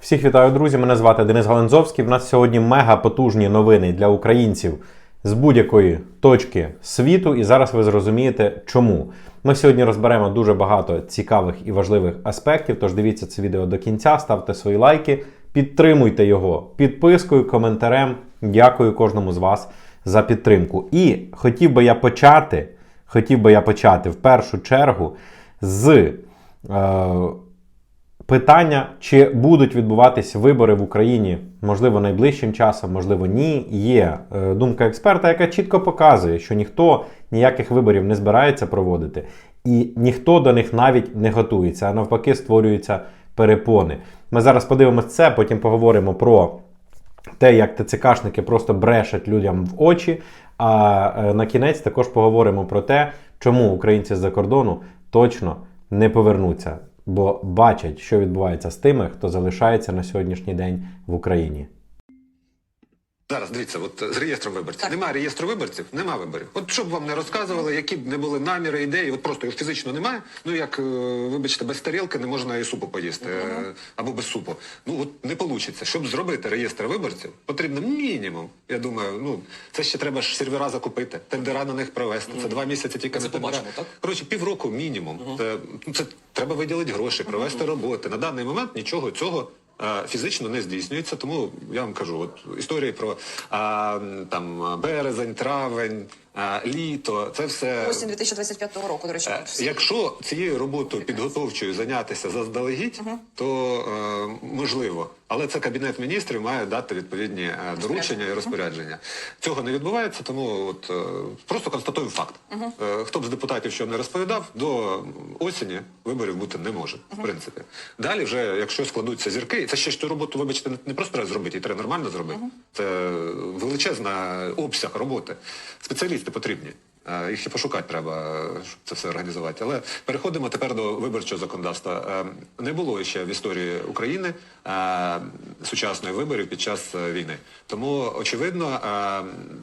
Всіх вітаю, друзі! Мене звати Денис Галензовський. В нас сьогодні мега потужні новини для українців з будь-якої точки світу, і зараз ви зрозумієте, чому. Ми сьогодні розберемо дуже багато цікавих і важливих аспектів. Тож дивіться це відео до кінця, ставте свої лайки, підтримуйте його підпискою, коментарем. Дякую кожному з вас за підтримку. І хотів би я почати, хотів би я почати в першу чергу з. Е, Питання, чи будуть відбуватись вибори в Україні, можливо, найближчим часом, можливо, ні. Є е, думка експерта, яка чітко показує, що ніхто ніяких виборів не збирається проводити, і ніхто до них навіть не готується, а навпаки, створюються перепони. Ми зараз подивимося це, потім поговоримо про те, як ТЦКшники просто брешать людям в очі. А е, на кінець також поговоримо про те, чому українці з-за кордону точно не повернуться бо бачать, що відбувається з тими, хто залишається на сьогоднішній день в Україні. Зараз дивіться, от е, з реєстром виборців. Так. Немає реєстру виборців, нема виборів. От щоб вам не розказували, які б не були наміри, ідеї, от просто його фізично немає. Ну як, е, вибачте, без тарілки не можна і супу поїсти е, або без супу. Ну от не вийде. Щоб зробити реєстр виборців, потрібно мінімум. Я думаю, ну це ще треба ж сервера закупити, тендера на них провести. Це два місяці тільки на тендера. так? Коротше, півроку мінімум. Це, ну, це треба виділити гроші, провести роботи. На даний момент нічого цього. Фізично не здійснюється, тому я вам кажу, от історії про там березень, травень, літо, це все Осінь 2025 року, до речі. Е, Якщо цією роботою підготовчою зайнятися заздалегідь, то е, можливо. Але це кабінет міністрів має дати відповідні е, доручення і розпорядження. Цього не відбувається, тому от просто констатуємо факт. Е, хто б з депутатів що не розповідав, до осені виборів бути не може, в принципі. Далі, вже якщо складуться зірки, це ще ж ту роботу, вибачте, не- просто треба зробити, її треба нормально зробити. Це величезна обсяг роботи. Спеціалісти потрібні. Їх і пошукати треба, щоб це все організувати. Але переходимо тепер до виборчого законодавства. Е, Не було ще в історії України е, сучасної виборів під час е, війни. Тому, очевидно,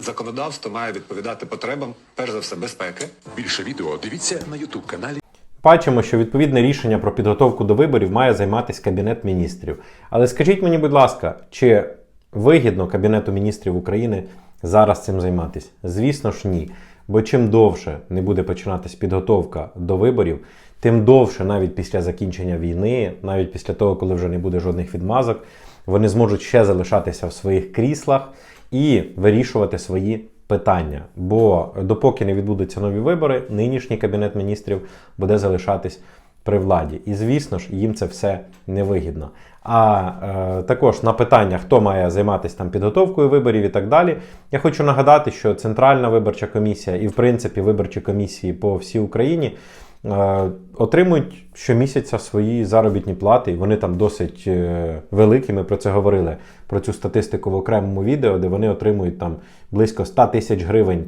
законодавство має відповідати потребам, перш за все, безпеки. Більше відео дивіться на Ютуб каналі. Бачимо, що відповідне рішення про підготовку до виборів має займатися Кабінет міністрів. Але скажіть мені, будь ласка, чи вигідно Кабінету міністрів України зараз цим займатися? Звісно ж, ні. Бо чим довше не буде починатись підготовка до виборів, тим довше, навіть після закінчення війни, навіть після того, коли вже не буде жодних відмазок, вони зможуть ще залишатися в своїх кріслах і вирішувати свої питання. Бо допоки не відбудуться нові вибори, нинішній кабінет міністрів буде залишатись при владі. І звісно ж, їм це все невигідно. А е, також на питання, хто має займатися там підготовкою виборів і так далі, я хочу нагадати, що Центральна виборча комісія і, в принципі, виборчі комісії по всій Україні е, отримують щомісяця свої заробітні плати, і вони там досить е, великі. Ми про це говорили, про цю статистику в окремому відео, де вони отримують там близько 100 тисяч гривень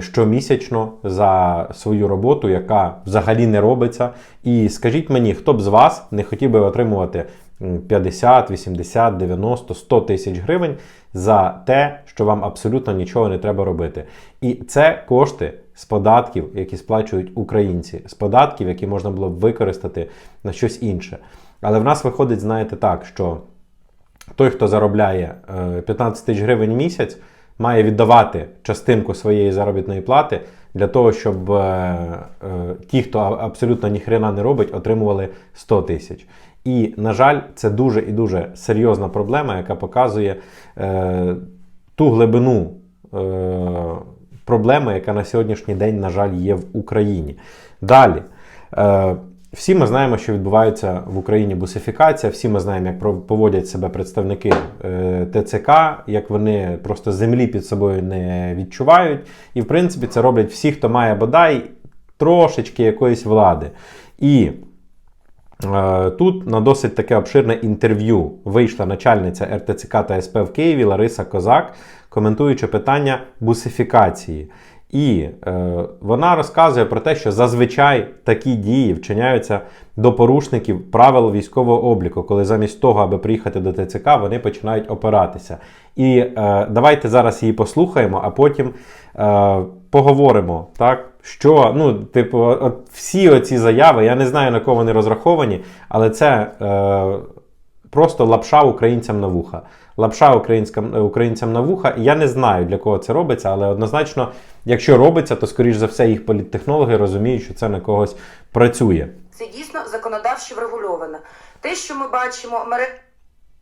щомісячно за свою роботу, яка взагалі не робиться. І скажіть мені, хто б з вас не хотів би отримувати 50, 80, 90, 100 тисяч гривень за те, що вам абсолютно нічого не треба робити. І це кошти з податків, які сплачують українці, з податків, які можна було б використати на щось інше. Але в нас виходить, знаєте, так, що той, хто заробляє е, 15 тисяч гривень в місяць, має віддавати частинку своєї заробітної плати для того, щоб е, е, ті, хто абсолютно ніхрена не робить, отримували 100 тисяч. І, на жаль, це дуже і дуже серйозна проблема, яка показує е, ту глибину е, проблеми, яка на сьогоднішній день, на жаль, є в Україні. Далі. Е, всі ми знаємо, що відбувається в Україні бусифікація, всі ми знаємо, як поводять себе представники е, ТЦК, як вони просто землі під собою не відчувають. І, в принципі, це роблять всі, хто має бодай трошечки якоїсь влади. І Е, Тут на досить таке обширне інтерв'ю вийшла начальниця РТЦК та СП в Києві Лариса Козак, коментуючи питання бусифікації. І е, вона розказує про те, що зазвичай такі дії вчиняються до порушників правил військового обліку, коли замість того, аби приїхати до ТЦК, вони починають опиратися. І е, давайте зараз її послухаємо, а потім е, поговоримо, так? Що, ну, типу, от всі оці заяви, я не знаю на кого вони розраховані, але це е, просто лапша українцям на вуха. Лапша українськам, е, українцям на вуха. Я не знаю, для кого це робиться, але однозначно, якщо робиться, то скоріш за все їх політтехнологи розуміють, що це на когось працює. Це дійсно законодавчо врегульовано. Те, що ми бачимо, мережі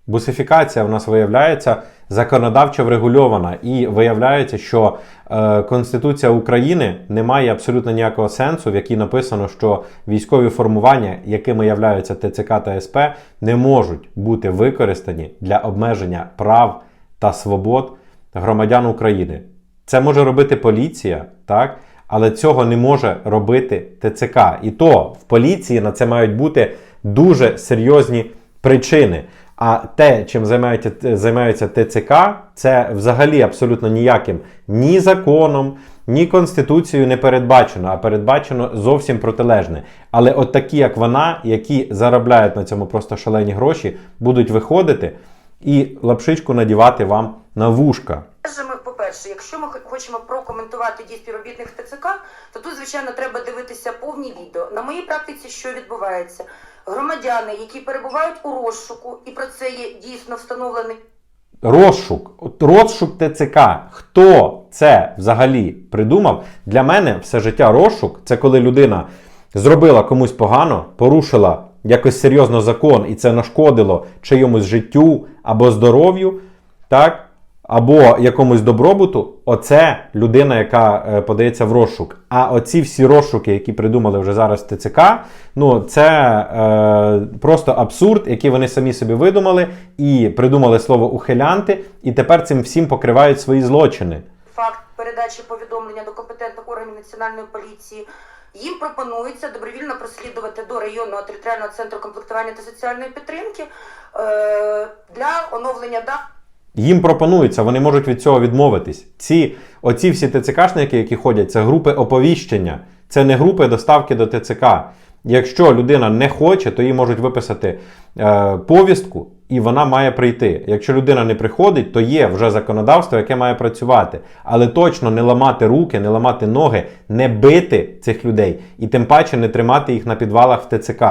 Бусифікація в нас виявляється законодавчо врегульована, і виявляється, що е, Конституція України не має абсолютно ніякого сенсу, в якій написано, що військові формування, якими являються ТЦК та СП, не можуть бути використані для обмеження прав та свобод громадян України. Це може робити поліція, так? Але цього не може робити ТЦК. І то в поліції на це мають бути дуже серйозні причини. А те, чим займаються, займаються ТЦК, це взагалі абсолютно ніяким ні законом, ні конституцією не передбачено, а передбачено зовсім протилежне. Але от такі, як вона, які заробляють на цьому просто шалені гроші, будуть виходити і лапшичку надівати вам на вушка. По-перше, якщо ми хочемо прокоментувати дії співробітних ТЦК, то тут, звичайно, треба дивитися повні відео. На моїй практиці, що відбувається? Громадяни, які перебувають у розшуку, і про це є дійсно встановлений Розшук, розшук ТЦК. Хто це взагалі придумав? Для мене все життя розшук це коли людина зробила комусь погано, порушила якось серйозно закон, і це нашкодило чиємусь життю або здоров'ю, так? Або якомусь добробуту, оце людина, яка е, подається в розшук. А оці всі розшуки, які придумали вже зараз ТЦК, ну це е, просто абсурд, який вони самі собі видумали і придумали слово ухилянти, і тепер цим всім покривають свої злочини. факт передачі повідомлення до компетентних органів національної поліції. Їм пропонується добровільно прослідувати до районного територіального центру комплектування та соціальної підтримки е, для оновлення даних. Їм пропонується, вони можуть від цього відмовитись. Ці оці всі ТЦКшники, які ходять, це групи оповіщення, це не групи доставки до ТЦК. Якщо людина не хоче, то їй можуть виписати е, повістку, і вона має прийти. Якщо людина не приходить, то є вже законодавство, яке має працювати. Але точно не ламати руки, не ламати ноги, не бити цих людей і тим паче не тримати їх на підвалах в ТЦК.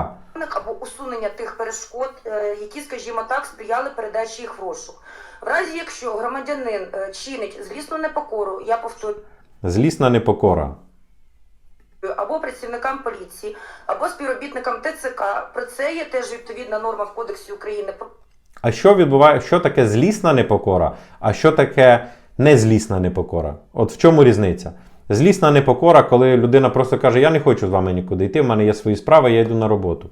або усунення тих перешкод, е, які, скажімо так, сприяли передачі їх в. В разі, якщо громадянин е, чинить злісну непокору, я повторюю, Злісна непокора. або працівникам поліції, або співробітникам ТЦК, про це є теж відповідна норма в Кодексі України А що відбуває, що таке злісна непокора, а що таке незлісна непокора? От в чому різниця? Злісна непокора, коли людина просто каже: Я не хочу з вами нікуди йти, в мене є свої справи, я йду на роботу.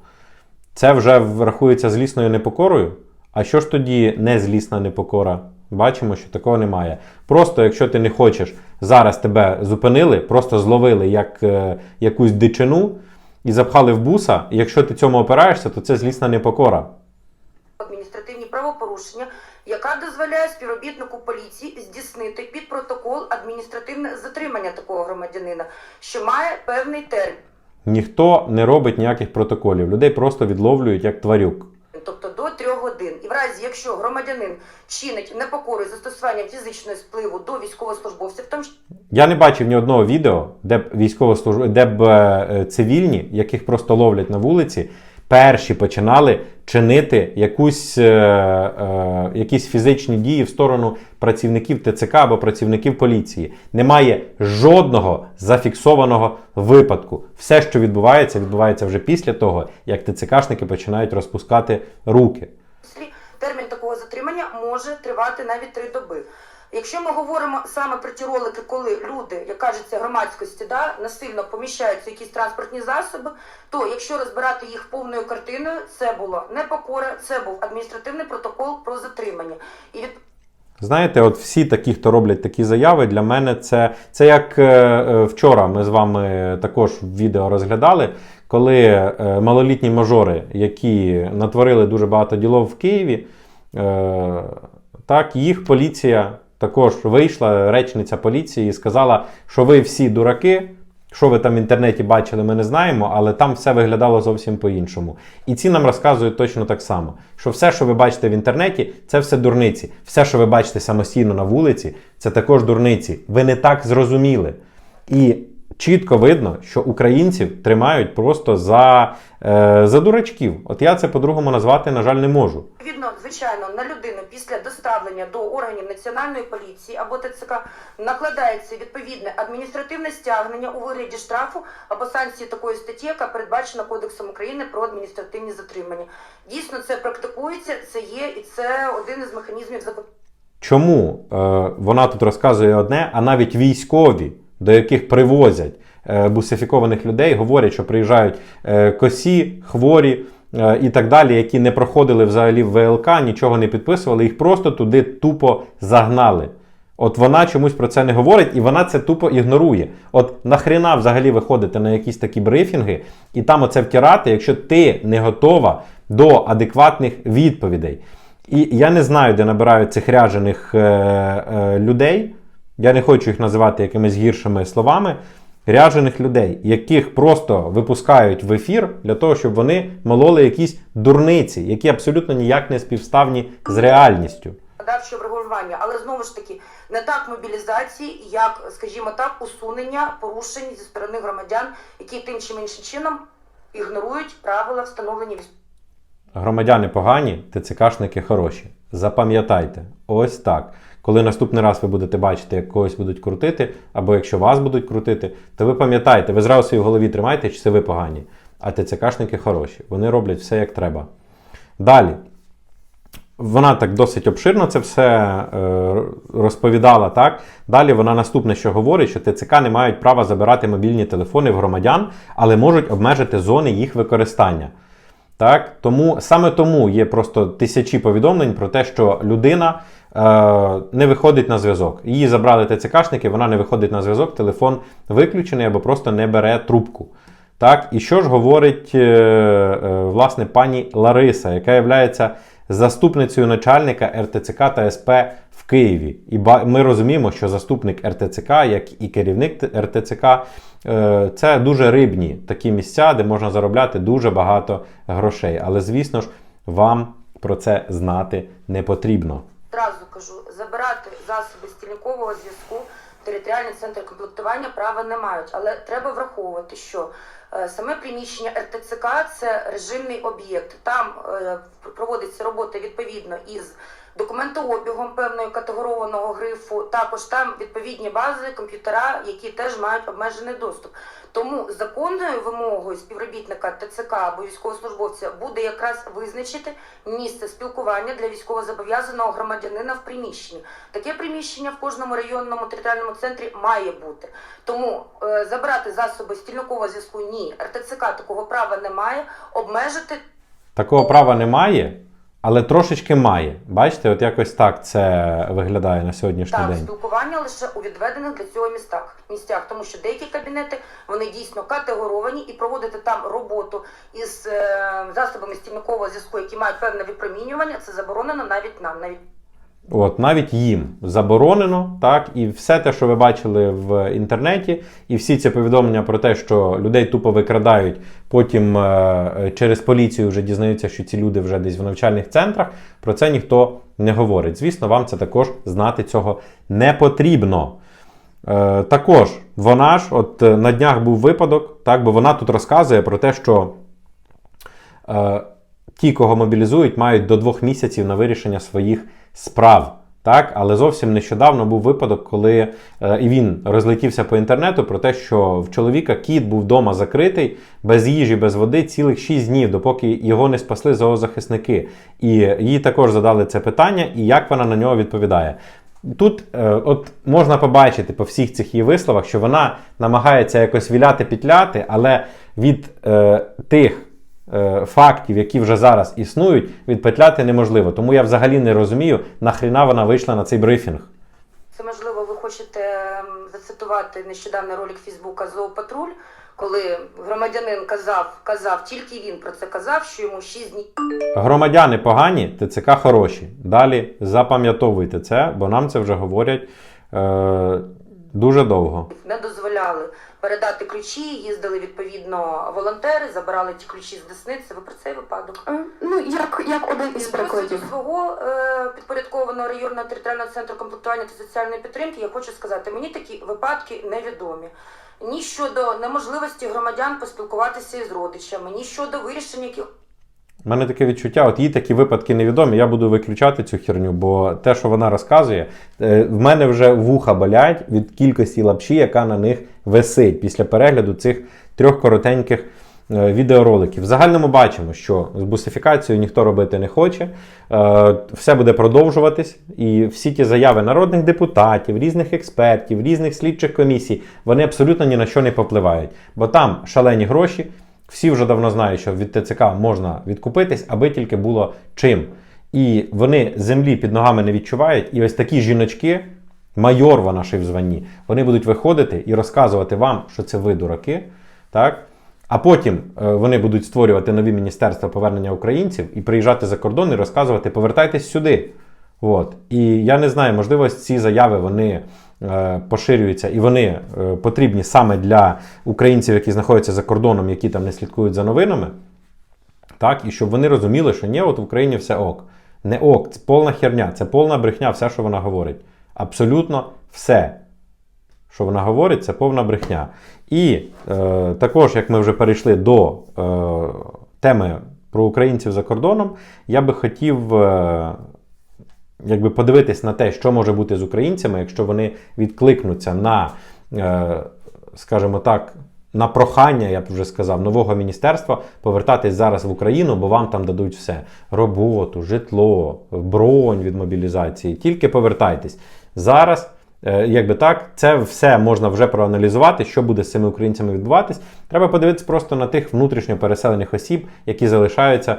Це вже врахується злісною непокорою. А що ж тоді незлісна непокора? Бачимо, що такого немає. Просто якщо ти не хочеш, зараз тебе зупинили, просто зловили як е, якусь дичину і запхали в буса. І якщо ти цьому опираєшся, то це злісна непокора. адміністративні правопорушення, яка дозволяє співробітнику поліції здійснити під протокол адміністративне затримання такого громадянина, що має певний термін, Ніхто не робить ніяких протоколів. Людей просто відловлюють як тварюк. Тобто до трьох годин. І в разі, якщо громадянин чинить непокору із застосуванням фізичного впливу до військовослужбовців, там Я не бачив ні одного відео, де б військовослужб... де б е, цивільні, яких просто ловлять на вулиці, перші починали чинити якусь, е, е, якісь фізичні дії в сторону працівників ТЦК або працівників поліції. Немає жодного зафіксованого випадку. Все, що відбувається, відбувається вже після того, як ТЦКшники починають розпускати руки. термін такого затримання може тривати навіть три доби. Якщо ми говоримо саме про ті ролики, коли люди, як кажеться, громадськості, да, насильно поміщаються якісь транспортні засоби, то якщо розбирати їх повною картиною, це було непокора, це був адміністративний протокол про затримання. І від Знаєте, от всі такі, хто роблять такі заяви, для мене це, це як е, е, вчора ми з вами також відео розглядали, коли е, малолітні мажори, які натворили дуже багато ділов в Києві, е, так, їх поліція також вийшла, речниця поліції, і сказала, що ви всі дураки. Що ви там в інтернеті бачили, ми не знаємо, але там все виглядало зовсім по-іншому. І ці нам розказують точно так само, що все, що ви бачите в інтернеті, це все дурниці. Все, що ви бачите самостійно на вулиці, це також дурниці. Ви не так зрозуміли. І чітко видно, що українців тримають просто за, е, за дурачків. От я це по-другому назвати, на жаль, не можу. Відповідно, звичайно, на людину після доставлення до органів національної поліції або ТЦК накладається відповідне адміністративне стягнення у вигляді штрафу або санкції такої статті, яка передбачена Кодексом України про адміністративні затримання. Дійсно, це практикується, це є і це один із механізмів. Чому е, вона тут розказує одне, а навіть військові, до яких привозять е, бусифікованих людей, говорять, що приїжджають е, косі, хворі е, і так далі, які не проходили взагалі в ВЛК, нічого не підписували, їх просто туди тупо загнали. От вона чомусь про це не говорить, і вона це тупо ігнорує. От нахрена взагалі виходити на якісь такі брифінги і там оце втирати, якщо ти не готова до адекватних відповідей. І я не знаю, де набирають цих ряжених е, е, людей. Я не хочу їх називати якимись гіршими словами. Ряжених людей, яких просто випускають в ефір для того, щоб вони мололи якісь дурниці, які абсолютно ніяк не співставні з реальністю. законодавчого врегулювання, але знову ж таки не так мобілізації, як, скажімо так, усунення порушень зі сторони громадян, які тим чи іншим чином ігнорують правила, встановлені. Громадяни погані, ТЦКшники хороші. Запам'ятайте, ось так. Коли наступний раз ви будете бачити, як когось будуть крутити, або якщо вас будуть крутити, то ви пам'ятаєте, ви зразу собі в голові тримайте, чи це ви погані. А ТЦКшники хороші. Вони роблять все як треба. Далі. Вона так досить обширно це все е, розповідала. Так? Далі вона наступне, що говорить, що ТЦК не мають права забирати мобільні телефони в громадян, але можуть обмежити зони їх використання. Так? Тому, саме тому є просто тисячі повідомлень про те, що людина е, не виходить на зв'язок. Її забрали ТЦКшники, вона не виходить на зв'язок, телефон виключений або просто не бере трубку. Так? І що ж говорить е, е, власне пані Лариса, яка є заступницею начальника РТЦК та СП в Києві. І ми розуміємо, що заступник РТЦК, як і керівник РТЦК, е, це дуже рибні такі місця, де можна заробляти дуже багато грошей. Але, звісно ж, вам про це знати не потрібно. Одразу кажу, забирати засоби стільникового зв'язку територіальні центри комплектування права не мають. Але треба враховувати, що е, саме приміщення РТЦК це режимний об'єкт. Там е, проводиться робота відповідно із документообігом певної категорованого грифу. Також там відповідні бази, комп'ютера, які теж мають обмежений доступ. Тому законною вимогою співробітника ТЦК або військовослужбовця буде якраз визначити місце спілкування для військовозобов'язаного громадянина в приміщенні. Таке приміщення в кожному районному територіальному центрі має бути. Тому е, забрати засоби стільникового зв'язку ні. РТЦК такого права не має. Обмежити Такого права немає, але трошечки має. Бачите, от якось так це виглядає на сьогоднішній так день. спілкування лише у відведених для цього містах місцях, тому що деякі кабінети вони дійсно категоровані і проводити там роботу із е, засобами стільникового зв'язку, які мають певне випромінювання, це заборонено навіть нам, навіть От навіть їм заборонено, так, і все те, що ви бачили в інтернеті, і всі ці повідомлення про те, що людей тупо викрадають, потім е, через поліцію вже дізнаються, що ці люди вже десь в навчальних центрах. Про це ніхто не говорить. Звісно, вам це також знати цього не потрібно. Е, також вона ж, от е, на днях був випадок, так, бо вона тут розказує про те, що е, ті, кого мобілізують, мають до двох місяців на вирішення своїх справ. Так, але зовсім нещодавно був випадок, коли е, і він розлетівся по інтернету про те, що в чоловіка кіт був вдома закритий, без їжі, без води цілих 6 днів, допоки його не спасли зоозахисники. І їй також задали це питання, і як вона на нього відповідає. Тут е, от можна побачити по всіх цих її висловах, що вона намагається якось віляти пітляти, але від е, тих фактів, які вже зараз існують, відпетляти неможливо. Тому я взагалі не розумію, нахріна вона вийшла на цей брифінг. Це можливо, ви хочете ем, зацитувати нещодавний ролик Фейсбука Зоопатруль, коли громадянин казав, казав, тільки він про це казав, що йому 6 днів Громадяни погані, ТЦК хороші. Далі запам'ятовуйте це, бо нам це вже говорять е, Дуже довго. не дозволяли передати ключі, їздили відповідно волонтери, забирали ті ключі з десниці. Ви про цей випадок? Е, Ну, як, як один із прикладів. свого е, підпорядкованого районного територіального центру комплектування та соціальної підтримки, я хочу сказати, мені такі випадки невідомі. Ні щодо неможливості громадян поспілкуватися із родичами, ні щодо вирішення яких У мене таке відчуття, от їй такі випадки невідомі, я буду виключати цю херню, бо те, що вона розказує, е, в мене вже вуха болять від кількості лапші, яка на них висить після перегляду цих трьох коротеньких е, відеороликів. В загальному бачимо, що з бусифікацією ніхто робити не хоче, е, все буде продовжуватись, і всі ті заяви народних депутатів, різних експертів, різних слідчих комісій, вони абсолютно ні на що не попливають, бо там шалені гроші. Всі вже давно знають, що від ТЦК можна відкупитись, аби тільки було чим. І вони землі під ногами не відчувають. І ось такі жіночки, майор вона ще в званні, вони будуть виходити і розказувати вам, що це ви дураки. Так? А потім е, вони будуть створювати нові міністерства повернення українців і приїжджати за кордон і розказувати: повертайтесь сюди. От. І я не знаю, можливо, ці заяви вони е, поширюються і вони е, потрібні саме для українців, які знаходяться за кордоном, які там не слідкують за новинами. Так, і щоб вони розуміли, що ні, от в Україні все ок. Не ок, це повна херня, це повна брехня, все, що вона говорить. Абсолютно все, що вона говорить, це повна брехня. І е, також, як ми вже перейшли до е, теми про українців за кордоном, я би хотів е, якби подивитись на те, що може бути з українцями, якщо вони відкликнуться на, е, скажімо так, на прохання, я б вже сказав, нового міністерства повертатись зараз в Україну, бо вам там дадуть все: роботу, житло, бронь від мобілізації. Тільки повертайтесь. Зараз, е, якби так, це все можна вже проаналізувати, що буде з цими українцями відбуватись. Треба подивитися просто на тих внутрішньо переселених осіб, які залишаються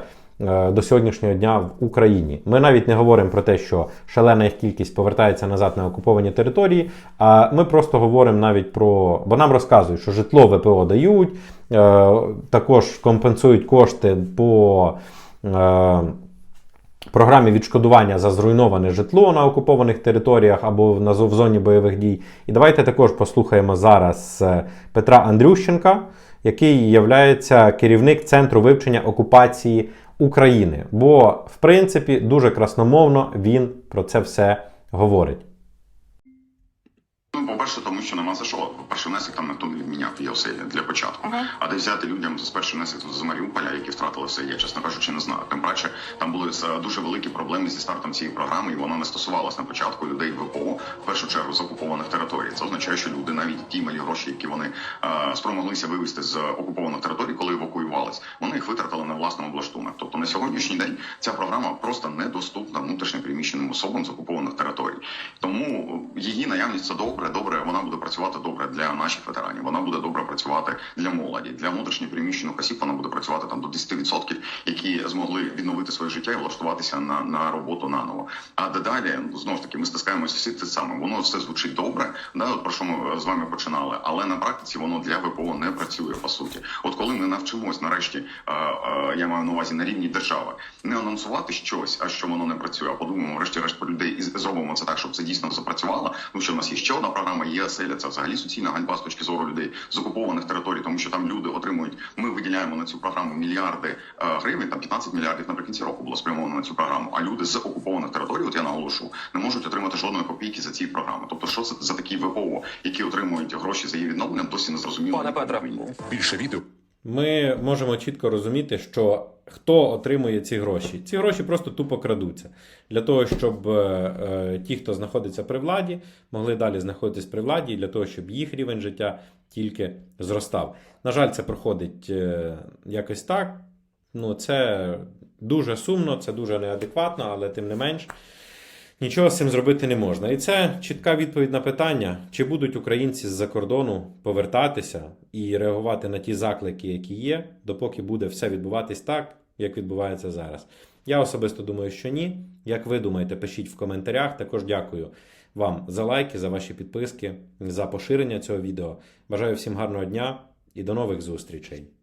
до сьогоднішнього дня в Україні. Ми навіть не говоримо про те, що шалена їх кількість повертається назад на окуповані території. А ми просто говоримо навіть про, бо нам розказують, що житло ВПО дають, е, також компенсують кошти по. е, Програмі відшкодування за зруйноване житло на окупованих територіях або в зоні бойових дій. І давайте також послухаємо зараз е, Петра Андрющенка, який є керівник Центру вивчення окупації України. Бо, в принципі, дуже красномовно він про це все говорить. Ну, по-перше, тому що нема за що. Перший внесок там ніхто не відміняв, є все для початку. А де взяти людям з перший внесок з Маріуполя, які втратили все, я чесно кажучи, не знаю. Тим паче там були е, дуже великі проблеми зі стартом цієї програми, і вона не стосувалась на початку людей ВПО, в першу чергу з окупованих територій. Це означає, що люди навіть ті малі гроші, які вони е, спромоглися вивезти з окупованих територій, коли евакуювались, вони їх витратили на власному облаштунок. Тобто на сьогоднішній день ця програма просто недоступна внутрішньо переміщеним особам з окупованих територій. Тому її наявність це добре, добре. Вона буде працювати добре для наших ветеранів. Вона буде добре працювати для молоді, для внутрішньо переміщених осіб. Вона буде працювати там до 10%, які змогли відновити своє життя і влаштуватися на, на роботу наново. А дедалі знову ж таки ми стискаємося всі це саме. Воно все звучить добре. Да, от про що ми з вами починали, але на практиці воно для ВПО не працює по суті. От коли ми навчимось нарешті, е, е, я маю на увазі на рівні держави, не анонсувати щось, а що воно не працює. А подумаємо, врешті-решт про людей і зробимо це так, щоб це дійсно запрацювало. Тому що в нас є ще одна програма. Є оселя. Це взагалі суцільна ганьба з точки зору людей з окупованих територій, тому що там люди отримують. Ми виділяємо на цю програму мільярди е, гривень. Там 15 мільярдів наприкінці року було спрямовано на цю програму. А люди з окупованих територій, от я наголошу, не можуть отримати жодної копійки за ці програми. Тобто, що це за такі ВПО, які отримують гроші за її відновлення, досі не зрозуміло. Пане Петре, більше відео. Ми можемо чітко розуміти, що хто отримує ці гроші. Ці гроші просто тупо крадуться для того, щоб е, е, ті, хто знаходиться при владі, могли далі знаходитись при владі, для того, щоб їх рівень життя тільки зростав. На жаль, це проходить е, якось так. Ну, це дуже сумно, це дуже неадекватно, але тим не менш. Нічого з цим зробити не можна. І це чітка відповідь на питання, чи будуть українці з-за кордону повертатися і реагувати на ті заклики, які є, допоки буде все відбуватись так, як відбувається зараз. Я особисто думаю, що ні. Як ви думаєте, пишіть в коментарях. Також дякую вам за лайки, за ваші підписки, за поширення цього відео. Бажаю всім гарного дня і до нових зустрічей.